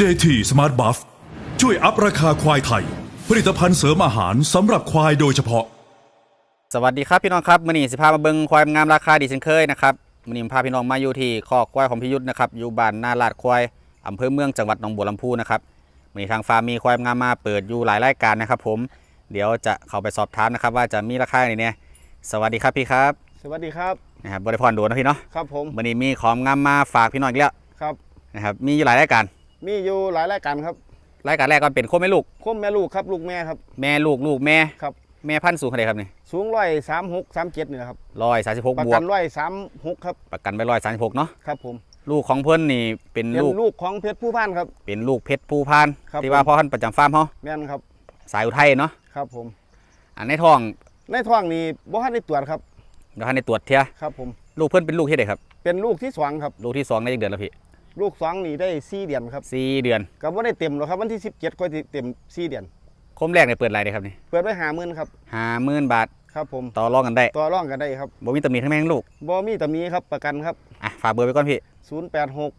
JT Smart Buff ช่วยอัพราคาควายไทย ผลิตภัณฑ์เสริมอาหารสำหรับควายโดยเฉพาะ สวัสดีครับพี่น้องครับมื้อนี้สิพามาเบิ่งควายงามราคาดีเช่นเคยนะครับมื้อนี้ผมพาพี่น้องมาอยู่ที่คอกควายของพิยุทธนะครับอยู่บ้านนาลาดควายอำเภอเมืองจังหวัดหนองบัวลำพูนะครับมื้อนี้ทางฟาร์มมีควายงามมาเปิดอยู่หลายรายการนะครับผมเดี๋ยวจะเข้าไปสอบถามนะครับ ว่าจะมีราคาไหนเนี่ยสวัสดีครับพี่ครับสวัสดีครับนะครับบริพรโดนนะพี่เนาะครับผมมื้อนี้มีของงามมาฝากพี่น้องอีกแล้วครับนะครับมีอยู่หลายรายการ มีอยู่หลายรายการครับ รายการแรกก็เป็นโคมแม่ลูก คมแม่ลูกครับ ลูกแม่ครับ แม่ลูกลูกแม่ครับ แม่พันธุ์สูงเท่าไหร่ครับนี่สูงร้อยสามหกสามเจ็ดนี่แหละครับ ร้อยสามสิบหกประบวกักนร้อยสามหกครับ ประกันไปร้อยสามสิบหกเนาะครับผม ลูกของเพิ่นนี่เป็นเป็นลูกลูกของเพชรผู้พันครับ เป็นลูกเพชรภูพานครับที่ว่าผม พ่อท่านประจำฟาร์มเขาแม่นครับ สายอุทัยเนาะครับผม อันในท้องในท้องนี่บ่ทันได้ตรวจครับ เดี๋ยวท่านในตรวจเทียครับผม ลูกเพิ่นเป็นลูกที่ใดครับ เป็นลูกที่สองครับ ลูกที่สองในเดือนแล้วพี่ ลูกสองนี่ได้สี่เดือนครับสี่เดือนก็บ่ได้เต็มหรอกครับวันที่สิบเจ็ดก็เต็มสี่เดือนคมแรกเนี่ยเปิดอะไรเลยครับนี่เปิดไว้หาหมื่นครับห้าหมื่นบาทครับผมต่อรองกันได้ต่อร่องกันได้ครับบ่มีตำหนิทั้งแม่ทั้งลูกบ่มีตำหนี้ครับประกันครับอะฝากเบอร์ไว้ก่อนพี่ศูนย์แปดหก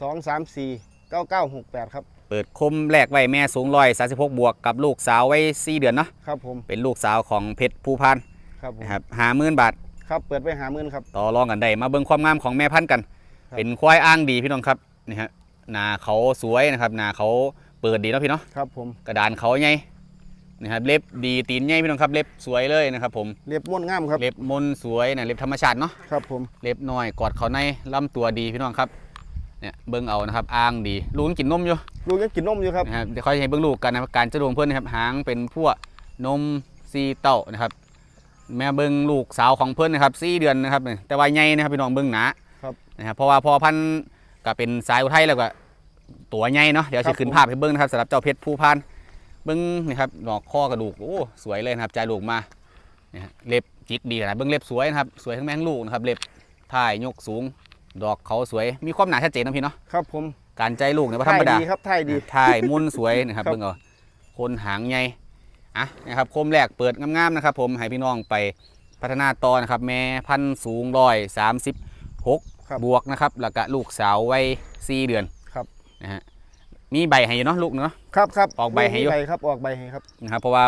สองสามสี่เก้าเก้าหกแปดครับเปิดคมแรกไว้แม่สูงร้อยสามสิบหกบวกกับลูกสาวไว้สี่เดือนเนาะครับผมเป็นลูกสาวของเพชรภูพานครับผมนะครับห้าหมื่นบาทครับเปิดไว้หาหมื่นครับต่อรองกันได้มาเบิ่งความงามของแม่พันธุ์กัน ครับ เป็นควายอ้างดีพี่น้องครับนี่ฮะหนาเขาสวยนะครับหนาเขาเปิดดีเนาะพี่เนาะครับผมกระดานเขาใหญ่นะครับเล็บดีตีนใหญ่พี่น้องครับเล็บสวยเลยนะครับผมเรียบม้วนงามครับเล็บมนสวยนะเล็บธรรมชาติเนาะ ครับผมเล็บน้อยกอดเขาในลำตัวดีพี่น้องครับเนี่ยเบิ้งเอานะครับอ้างดีลูกยังกินนมอยู่ลูกยังกินนมอยู่ครับนะครับเดี๋ยวค่อยให้เบิ้งลูกกันนะครับการจะดวงเพื่อนนะครับหางเป็นพวกนมซีเต้านะครับ แม่เบิ้งลูกสาวของเพื่อนนะครับสี่เดือนนะครับเนี่ยแต่ว่าใหญ่นะครับพี่น้องเบิ้งหนาครับ นะครับเพราะว่าพอพันธุ์ก็เป็นสายอุทัยแล้วก็ตัวใหญ่เนาะเดี๋ยวครัจะบขึ้นผมภาพให้เบิ้งนะครับสำหรับเจ้าเพชรผู้พานเบิ้งนะครับดอกข้อกระดูกโอ้สวยเลยนะครับใจลูกมาเนี่ยฮะเล็บจิกดีนะเบิ้งเล็บสวยนะครับสวยทั้งแม่ทั้งลูกนะครับเล็บท่ายยกสูง ดอกเขาสวยมีความหนาชัดเจนนะพี่เนาะครับผมการใจลูกเนี่ยบ่ธรรมดาดีครับท่ายดีท่ายมุนสวยนะครับครับเบิ้งเอาคนหางใหญ่อะนะครับโคมแรกเปิดงามๆนะครับ ผมให้พี่น้องไปพัฒนาต่อนะครับแม่พันธุ์สูงร้อยสามสิบหก ครับ บวกนะครับแล้วก็ลูกสาววัยสี่เดือนครับ นะฮะมีใบให้อยู่เนาะลูกเนาะ ครับครับออกใบให้อยู่มีใบครับออกใบให้ครับนะครับเพราะว่า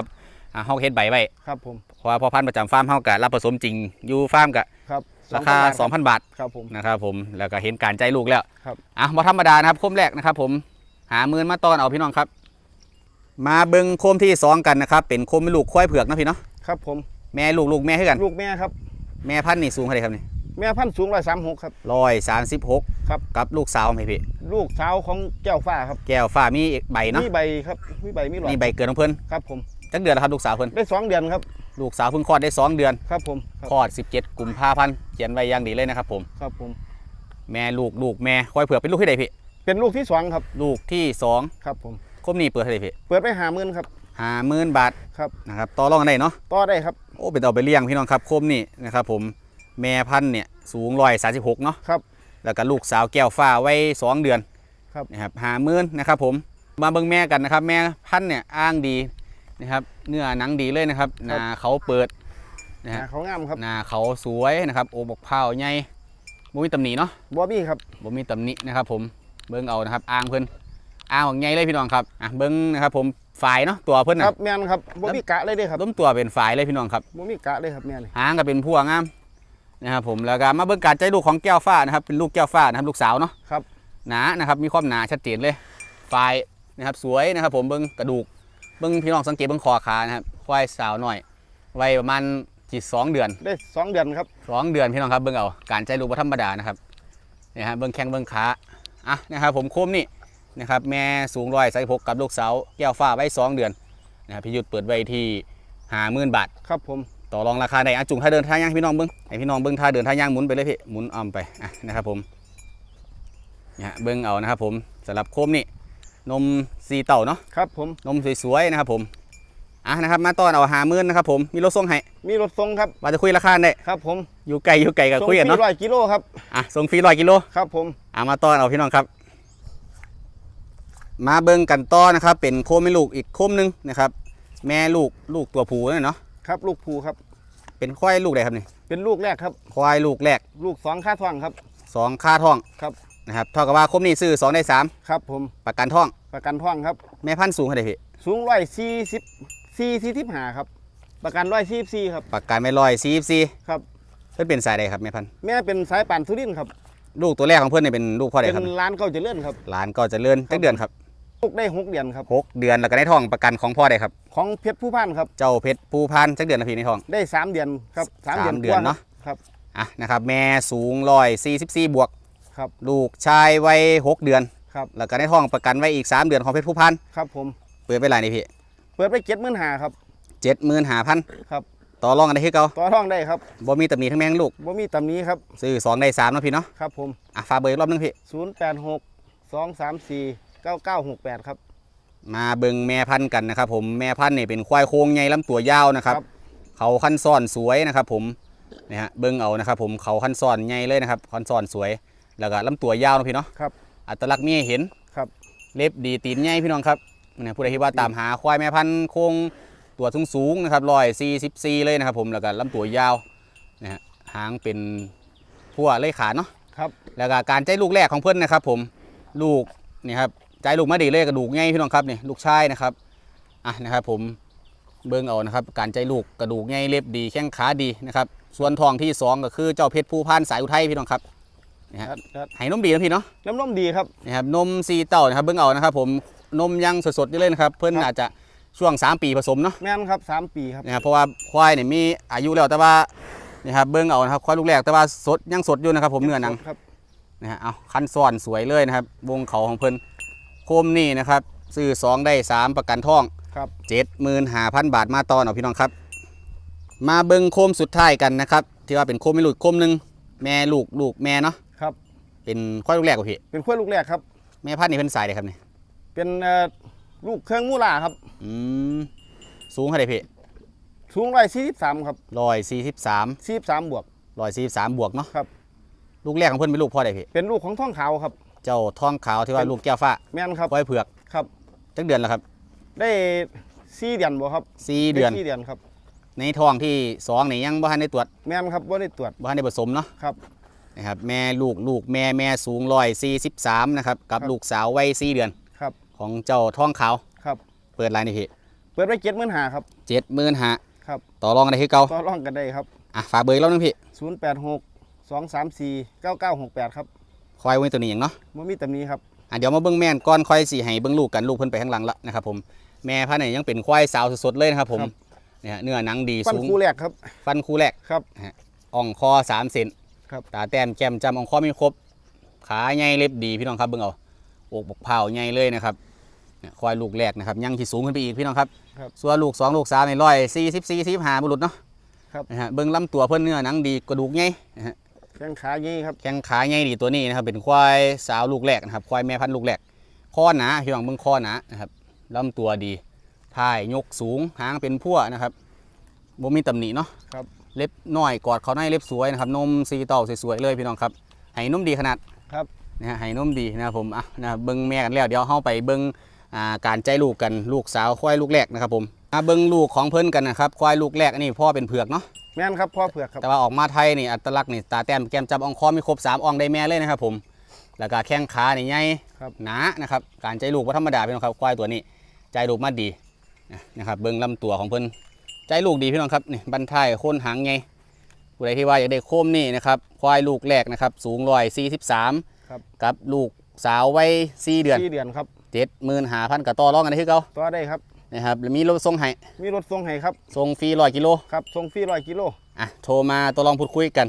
อ่าเฮาเฮ็ดใบไว้ครับผมเพราะว่าพอพันธุ์ประจำฟาร์มเฮาก็รับผสมจริงอยู่ฟาร์มก็ครับราคา 2,000 2,000บาทครับผม นะครับผมแล้วก็เห็นการใจลูกแล้วครับ อะบ่ธรรมดานะครับโคมแรกนะครับ ผมหาหมื่นมาตอนเอาพี่น้องครับ มาเบิ่งโคมที่สองกันนะครับเป็นโคมลูกควายเผือกนะพี่เนาะครับผม แม่ลูกลูกแม่คือกัน ลูกแม่ครับแม่พันธุ์นี่สูงเท่าไหร่ครับนี่ แม่พันธุ์สูงร้อยสามหกครับ ร้อยสามสิบหกครับ กับลูกสาวไหมพี่ ลูกสาวของแก้วฟ้าครับแก้วฟ้ามีใบเนาะมีใบครับมีใบมีหลอดมีใบเกิดของเพิ่นครับผมจักเดือนแล้วครับลูกสาวเพิ่นได้สองเดือนครับลูกสาวเพิ่งคลอดได้2เดือนครับผมครับคลอด 17 กุมภาพันธ์เขียนไว้อย่างดีเลยนะครับผม ครับผม แม่ลูกลูกแม่ควายเผือกเป็นลูกที่ใดพี่ เป็นลูกที่สองครับ ลูกที่ครับผม2คมนี่เปิดเท่าไหร่พี่เปิดไปหาหมื่นครับห้าหมื่นบาทครับนะครับต่อรองกันได้เนาะต่อได้ครับโอ้เป็นเอาไปเลี้ยงพี่น้องครับคมนี่นะครับผม แม่พันธุ์เนี่ยสูงร้อยสาสิบหกเนาะครับ แล้วก็ลูกสาวแก้วฟ้าไว้2เดือนครับ นะครับห้าหมื่นนะครับผมมาเบิ่งแม่กันนะครับ แม่พันธุ์เนี่ยอ้างดีนะครับเนื้อหนังดีเลยนะครับหนาเขาเปิดนะฮะหาเขางามครับหน้าเขาสวยนะครับโอบกเผาใหญ่บ่มีตำหนิเนาะบอบี้ครับบ่มีตำหนินะครับ ผมเบิ้งเอานะครับอ่างเพิ่นอ่างของใหญ่เลยพี่น้องครับอะเบิ้งนะครับ ผมฝ่ายเนาะตัวเพิ่นคน่ะรับแม่นครับบอบี้กะเลยเด้ครับล้มตัวเป็นฝ่ายเลยพี่น้องครับบอบี้กะเลยครับแม่นี่หางก็เป็นพวงงาม นะครับผมแล้วก็มาเบิ้งการใจลูกของแก้วฟ้านะครับเป็นลูกแก้วฟ้านะครับลูกสาวเนาะครับหนานะครับมีความหนาชัดเจนเลยฝ่ายนะครับสวยนะครับ ผมเบิ้งกระดูกเบิ้งพี่น้องสังเกตเบิ้งคอขานะครับควายสาวหน่อยวัยประมาณจีสองเดือนได้สองเดือนครับสองเดือนพี่น้องครับเบิ่งเอาการใจลูกบ่ธรรมดานะครับเนี่ยฮะเบิ่งแข้งเบิ่งขาอะนะครับผมโคมนี่นะครับแม่สูงร้อยใส่พกกับลูกสาวแก้วฟ้าไว้สองเดือนนะครับพี่ยุทธเปิดไว้ที่หาหมื่นบาทครับผม ต่อรองราคาได้อะจุงท่าเดินท่าย่างให้พี่น้องเบิ่งให้พี่น้องเบิ่งท่าเดินท่าย่างหมุนไปเลยพี่หมุนอ้อมไปอะนะครับผมเนี่ยฮะเบิ่งเอานะครับผมสำหรับโคมนี่นมสีเต่าเนาะครับผมนมสวยๆนะครับผมอะนะครับมาต้อนเอาหาหมื่นนะครับผมมีรถส่งให้มีรถส่งครับว่าจะคุยราคาได้ครับผมอยู่ไกลอยู่ไกลกับส่งคุยกันฟรีเนาะร้อยกิโลครับอะส่งฟรีร้อยกิโลครับผมเอามาต้อนเอาพี่น้องครับ มาเบิ่งกันต้อนะครับ เป็นโคมแม่ลูกอีกโคมหนึงนะครับ แม่ลูกลูกตัวผู้เนี่ยเนาะ ครับลูกภูครับ เป็นควายลูกใดครับนี่เป็นลูกแรกครับ ควายลูกแรกลูกสองค่าท้องครับสองค่าท้องครับนะครับเท่ากับว่าคมนี่ซื้อ2ได้ครับผม3ประกันท้องประกันท่องครับ แม่พันธุ์สูงเท่าไหร่พี่สูงร้อยสี่สิบสี่สี่สิบห้าครับ ประกันร้อยสี่สี่ครับประกันไม่ลอย44ครับเพิ่นเป็นสายใดครับแม่พันธุ์แม่เป็นสายป่านทุรินทร์ครับ ลูกตัวแรกของเพิ่นเนี่ยเป็นลูกพ่อใดเป็ครับนร้านเก่าเจริญครับ หลานก็จะเลื่อนจักเดือนครับลู กได้หกเดือนครับ หกเดือนแล้วก็ในท้องประกันของพ่อใดครับ ของเพชรผู้พันครับ เจ้าเพชรภูพานจักเดือนนะพี่ในท้อง ได้สามเดือนครับสามสามเดือนเดือนกว่เนาะครับอะนะครับแม่สูงร้อยสี่สิบสี่บวกครับลูกชายวัยหกเดือนครับแล้วก็ในท้องประกันไว้อีก3เดือนของเพชรผู้พันครับผมเปิดไปหลายนี่พี่เปิดไปเจ็ดหมื่นหาครับเจ็ดหมื่นห้าพันครับต่อรองกันได้คือเก่าต่อท่องได้ครับบ่มีตำหนิทั้งแม่ทั้งลูกบ่มีตำหนี้ครับซื้อสองได้สามเนาะพี่เนาะครับผมอะฝากเบอร์อีกรอบนึงพี่ศูนย์แปดหกสองสามสี่ เก้าเก้าหกแปดครับ มาเบิ่งแม่พันธุ์กันนะครับผมแม่พันธุ์นี่เป็นควายโค้งใหญ่ลำตัวยาวนะครับ ครับ เขาขั้นซ่อนสวยนะครับผมนี่ฮะเบิ่งเอานะครับผมเขาขั้นซ่อนใหญ่เลยนะครับขั้นซ่อนสวยแล้วก็ลำตัวยาวเนาะพี่เนาะครับอัตลักษณ์มีให้เห็น ครับเล็บดีตีนใหญ่พี่น้องครับเนี่ยผู้ใดที่ว่าตามหาควายแม่พันธุ์โค้งตัวสูงสูงๆนะครับร้อยสี่สิบสี่เลยนะครับผมแล้วก็ลำตัวยาวนะฮะหางเป็นพัวเลยขาเนาะครับ แล้วก็การใจลูกแรกของเพื่อนนะครับ ผมลูกนี่ครับ ใจลูกมาดีเลยกระดูกใหญ่พี่น้องครับนี่ลูกชายนะครับอะนะครับ ผมเบิ่งเอานะครับ การใจลูกกระดูกใหญ่เล็บดีแข้งขาดีนะครับส่วนทองที่สองก็คือเจ้าเพชรผู้พันสายอุทัยพี่น้องครับนี่ฮะครับครับให้นมดีนะพี่เนาะน้ำนมดีครับ นะครับนมซีเต้านะครับเบิ่งเอานะครับ ผมนมยังสดๆอยู่เลยนะครับเพื่อนครับ อาจจะช่วง 3 ปีผสมเนาะแม่นครับสามปีครับ นะครับเพราะว่าควายเนี่ยมีอายุแล้วแต่ว่านี่ครับเบิ่งเอานะครับควายลูกแรกแต่ว่าสดยังสดอยู่นะครับ ผมเนื้อหนัง ครับ นะฮะ เอาคันซ้อนสวยเลยนะครับ วงเขาของเพิ่นโคมนี่นะครับ ซื้อ2ได้3ประกันท่องครับ75,000บาทมาต่อเนาะพี่น้องครับ มาเบิ่งโคมสุดท้ายกันนะครับ ที่ว่าเป็นโคมไม่หลุดโคมหนึงแม่ลูกลูกแม่เนาะครับ เป็นควายลูกแรกกว่าพี่เป็นขั้วยลูกแรกครับ แม่พันธุ์นี่เพิ่นสายเลยครับนี่เป็นเอ่อลูกเครื่องมูลาครับ อืมสูงเท่าไหร่พี่สูงร้อยสี่สิบสามครับร้อยสี่สิบสามสี่สิบสามบวก ร้อยสี่สิบสามบวกเนาะครับ ลูกแรกของเพิ่นเป็นลูกพ่อใดพี่เป็นลูกของท้องขาวครับ เจ้าทองขาวที่ว่าเป็นลูกแก้วฟ้าแม่นครับควายเผือกครับ จักเดือนแล้วครับ ได้สี่เดือนบ่ครับสี่เดือนไสี่เดือนครับ ในท้องที่สองนี่ยังบ่ทันได้ตรวจแม่นครับว่าได้ตรวจบ่ทันได้ผสมเนาะครับนะครับแม่ลูกลูกแม่แม่สูงร้อยสี่สิบสามนะครับกับครับลูกสาววัยสี่เดือนครับ ของเจ้าทองขาวครับ เปิดรายนี่พี่เปิดไว้เจ็ดหมื่นหาครับเจ็ดหมื่นห้าครับต่อรองกันได้คือเก่าต่อรองกันได้ครับอะฝากเบอร์อีกรอบนึงพี่ศูนย์แปดหกสองสามสี่เก้าเก้าหกแปดครับ ควายไว้ตัวนี้อย่างเนาะว่ามีตำหนี้ครับอะเดี๋ยวมาเบิ่งแม่นก่อนค่อยสิให้เบิ่งลูกกันลูกเพิ่นไปข้างหลังละนะครับผมแม่พันธุ์เนี่ยยังเป็นควายสาวสดๆเลยนะครับผมครับเนี่ยเนื้อหนังดีฟันสูงคู่แรกครับ ฟันคู่แรกครับอ่องคอสามเซนครับ ตาแต้มแก้มจำอ่องคอมีครบ ขาใหญ่เล็บดีพี่น้องครับเบิ่งเอาอกบกเผาใหญ่เลยนะครับเนี่ยควายลูกแรกนะครับยังที่สูงขึ้นไปอีกพี่น้องครับครับ ส่วนลูกสองลูกสามในร้อยสี่สิบสี่สิบห้าบุรุษเนาะ ครับ นะฮะเบิ่งลำตัวเพิ่นเนื้อหนังดีกระดูกใหญ่นะฮะ แข้งขายี่ครับแข้งขาใหญ่ดีตัวนี้นะครับ เป็นควายสาวลูกแรกนะครับควายแม่พันธุ์ลูกแรกคอหนาพี่น้องเบิ่งคอหนานะครับลำตัวดีท้ายยกสูงหางเป็นพั่วนะครับบ่มีตำหนิเนาะครับเล็บน้อยกอดเขาในเล็บสวยนะครับนมสีเต่าสวยๆเลยพี่น้องครับให้นมดีขนาดครับนะฮะให้นมดีนะครับผมอะนะเบิ้งแม่กันแล้วเดี๋ยวเฮาไปเบิ้งอ่าการใจลูกกันลูกสาวควายลูกแรกนะครับผมมาเบิ้งลูกของเพิ่นกันนะครับควายลูกแรกอันนี้พ่อเป็นเผือกเนาะ แม่นครับพ่อเผือกครับ แต่ว่าออกมาไทยนี่อัตลักษณ์นี่ตาแต้มแก้มจับอ่องคอมีครบสามอ่องได้แม่เลยนะครับผม แล้วก็แข้งขานี่ใหญ่ครับ หนานะครับ การใจลูกว่าธรรมดาพี่น้องครับควายตัวนี้ ใจลูกมาดีนะครับเบิ้งลำตัวของเพิ่นใจลูกดีพี่น้องครับนี่บันท้ายโคนหางไงผู้ใดที่ว่าอยากได้โคมนี่นะครับควายลูกแรกนะครับสูงร้อยสี่สิบสามครับกับลูกสาววัยสี่เดือนสี่เดือนครับเจ็ดหมื่นหาพันกับต่อรองกันได้คือเก่าต่อได้ครับ นะครับแล้วมีรถส่งให้มีรถส่งให้ครับส่งฟรีร้อยกิโลครับส่งฟรีร้อยกิโลอะโทรมาตัวลองพูดคุยกัน